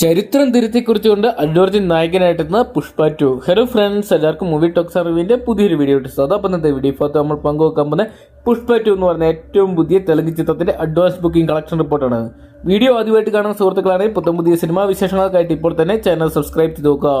ചരിത്രം തിരുത്തിക്കുറിച്ചുകൊണ്ട് അല്ലു അർജുൻ നായകനായിട്ടെത്തുന്ന പുഷ്പ ടു. ഹലോ ഫ്രണ്ട്സ് എല്ലാവർക്കും മൂവി ടോക്സ് അറിവിന്റെ പുതിയൊരു വീഡിയോ ഇട്ടു അപ്പം ഇന്നത്തെ വീഡിയോ ഇപ്പോൾ നമ്മൾ പങ്കുവെക്കാൻ പോകുന്ന പുഷ്പ ടു എന്ന് പറഞ്ഞ ഏറ്റവും പുതിയ തെലുങ്ക് ചിത്രത്തിന്റെ അഡ്വാൻസ് ബുക്കിംഗ് കളക്ഷൻ റിപ്പോർട്ടാണ് വീഡിയോ ആദ്യമായിട്ട് കാണുന്ന സുഹൃത്തുക്കളാണെങ്കിൽ പുത്തം പുതിയ സിനിമാ വിശേഷങ്ങൾക്കായിട്ട് ഇപ്പോൾ തന്നെ ചാനൽ സബ്സ്ക്രൈബ് ചെയ്ത് നോക്കുക.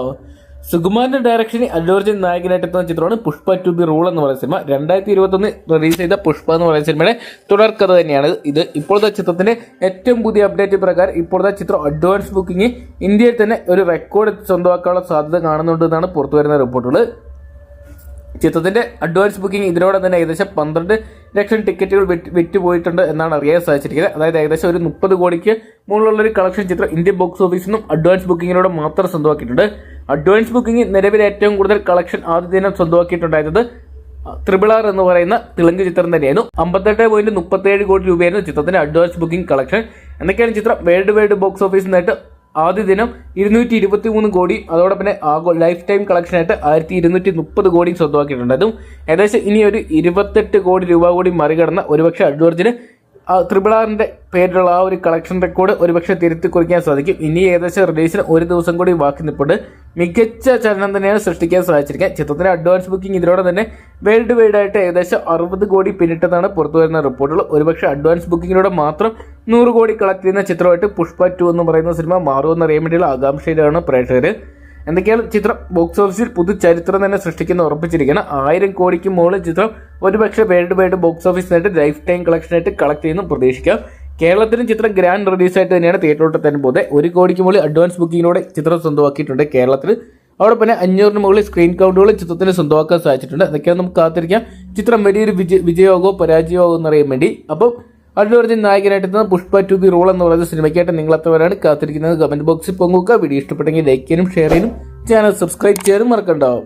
സുകുമാരന്റെ ഡയറക്ഷനിൽ നായകനായിട്ട് എത്തുന്ന ചിത്രമാണ് പുഷ്പ ടു ദി റൂൾ എന്ന് പറയുന്ന സിനിമ രണ്ടായിരത്തി ഇരുപത്തൊന്ന് റിലീസ് ചെയ്ത പുഷ്പ എന്ന് പറയുന്ന സിനിമയുടെ തുടർക്കഥ തന്നെയാണ് ഇത്. ഇപ്പോഴത്തെ ചിത്രത്തിന്റെ ഏറ്റവും പുതിയ അപ്ഡേറ്റ് പ്രകാരം ഇപ്പോഴത്തെ ചിത്രം അഡ്വാൻസ് ബുക്കിംഗ് ഇന്ത്യയിൽ തന്നെ ഒരു റെക്കോർഡ് സ്വന്തമാക്കാനുള്ള സാധ്യത കാണുന്നുണ്ട് എന്നാണ് പുറത്തുവരുന്ന റിപ്പോർട്ടുകൾ ചിത്രത്തിന്റെ അഡ്വാൻസ് ബുക്കിംഗ് ഇതിനോടെ തന്നെ ഏകദേശം പന്ത്രണ്ട് ലക്ഷം ടിക്കറ്റുകൾ വിറ്റ് വിറ്റുപോയിട്ടുണ്ട് എന്നാണ് അറിയാൻ സാധിച്ചിരിക്കുന്നത്. അതായത് ഏകദേശം ഒരു മുപ്പത് കോടിക്ക് മുകളിലുള്ള ഒരു കളക്ഷൻ ചിത്രം ഇന്ത്യൻ ബോക്സ് ഓഫീസിൽ നിന്നും അഡ്വാൻസ് ബുക്കിങ്ങിലൂടെ മാത്രം സ്വന്തമാക്കിയിട്ടുണ്ട്. അഡ്വാൻസ് ബുക്കിംഗ് നിലവിൽ ഏറ്റവും കൂടുതൽ കളക്ഷൻ ആദ്യ ദിനം സ്വന്തമാക്കിയിട്ടുണ്ടായിരുന്നത് ത്രിപിൾ ആർ എന്ന് പറയുന്ന തെലുങ്ക് ചിത്രം തന്നെയായിരുന്നു. അമ്പത്തെട്ട് പോയിന്റ് മുപ്പത്തേഴ് കോടി രൂപയായിരുന്നു ചിത്രത്തിന്റെ അഡ്വാൻസ് ബുക്കിംഗ് കളക്ഷൻ എന്നൊക്കെയാണ് ചിത്രം വേൾഡ് വൈഡ് ബോക്സ് ഓഫീസിൽ നിന്നായിട്ട് ആദ്യ ദിനം ഇരുന്നൂറ്റി ഇരുപത്തി മൂന്ന് കോടി അതോടൊപ്പം ആഗോ ലൈഫ് ടൈം കളക്ഷനായിട്ട് ആയിരത്തി ഇരുന്നൂറ്റി മുപ്പത് കോടി സ്വന്തമാക്കിയിട്ടുണ്ട് അതും ഏകദേശം ഇനി ഒരു ഇരുപത്തെട്ട് കോടി രൂപ കൂടി മറികടന്ന ഒരുപക്ഷെ അഡ്വർജിന് ത്രിപിൾ ആറിന്റെ പേരിലുള്ള ആ ഒരു കളക്ഷൻ റെക്കോർഡ് ഒരുപക്ഷെ തിരുത്തി കുറിക്കാൻ സാധിക്കും. ഇനി ഏകദേശം റിലീസിന് ഒരു ദിവസം കൂടി ബാക്കി നിൽപ്പുണ്ട് മികച്ച ചലനം തന്നെയാണ് സൃഷ്ടിക്കാൻ സാധിച്ചിരിക്കുക ചിത്രത്തിന്റെ അഡ്വാൻസ് ബുക്കിംഗ് ഇതിനോടെ തന്നെ വേൾഡ് വൈഡ് ആയിട്ട് ഏകദേശം അറുപത് കോടി പിന്നിട്ടെന്നാണ് പുറത്തു വരുന്ന റിപ്പോർട്ടുകൾ. ഒരുപക്ഷെ അഡ്വാൻസ് ബുക്കിങ്ങിലൂടെ മാത്രം നൂറ് കോടി കളക്ട് ചെയ്യുന്ന ചിത്രമായിട്ട് പുഷ്പ ടു എന്ന് പറയുന്ന സിനിമ മാറുമെന്ന് അറിയാൻ വേണ്ടിയുള്ള ആകാംക്ഷയിലാണ് പ്രേക്ഷകർ എന്തൊക്കെയാണ് ചിത്രം? ബോക്സ് ഓഫീസിൽ പുതു ചരിത്രം തന്നെ സൃഷ്ടിക്കുന്ന ഉറപ്പിച്ചിരിക്കുന്ന ആയിരം കോടിക്ക് മുകളിൽ ചിത്രം ഒരുപക്ഷെ വേൾഡ് വൈഡ് ബോക്സ് ഓഫീസിനായിട്ട് ലൈഫ് ടൈം കളക്ഷനായിട്ട് കളക്ട് ചെയ്യുന്നു പ്രതീക്ഷിക്കാം. കേരളത്തിലും ചിത്രം ഗ്രാൻഡ് റിലീസായിട്ട് തന്നെയാണ് തിയേറ്ററിലോട്ട് തന്നെ പോകുന്നത്. ഒരു കോടിക്ക് മുകളിൽ അഡ്വാൻസ് ബുക്കിങ്ങിലൂടെ ചിത്രം സ്വന്തമാക്കിയിട്ടുണ്ട് കേരളത്തിൽ അവിടെ പിന്നെ അഞ്ഞൂറിന് മുകളിൽ സ്ക്രീൻ കൗണ്ടുകൾ ചിത്രത്തിന് സ്വന്തമാക്കാൻ സാധിച്ചിട്ടുണ്ട്. അതൊക്കെയാണ് നമുക്ക് കാത്തിരിക്കാം. ചിത്രം വലിയൊരു വിജയ വിജയമാകോ പരാജയമാകോ എന്നറിയാൻ വേണ്ടി. അപ്പം അല്ലു അർജുൻ നായകനായിട്ട് പുഷ്പ ടു ദി റോൾ എന്ന് പറയുന്ന സിനിമയ്ക്കായിട്ട് നിങ്ങൾ എത്തവരാണ് കാത്തിരിക്കുന്നത്. കമന്റ് ബോക്സിൽ പങ്കുവെക്കുക വീഡിയോ ഇഷ്ടപ്പെട്ടെങ്കിൽ ലൈക്ക് ചെയ്യാനും ഷെയർ ചെയ്യാനും. ചാനൽ സബ്സ്ക്രൈബ് ചെയ്യാനും മറക്കണ്ടാവും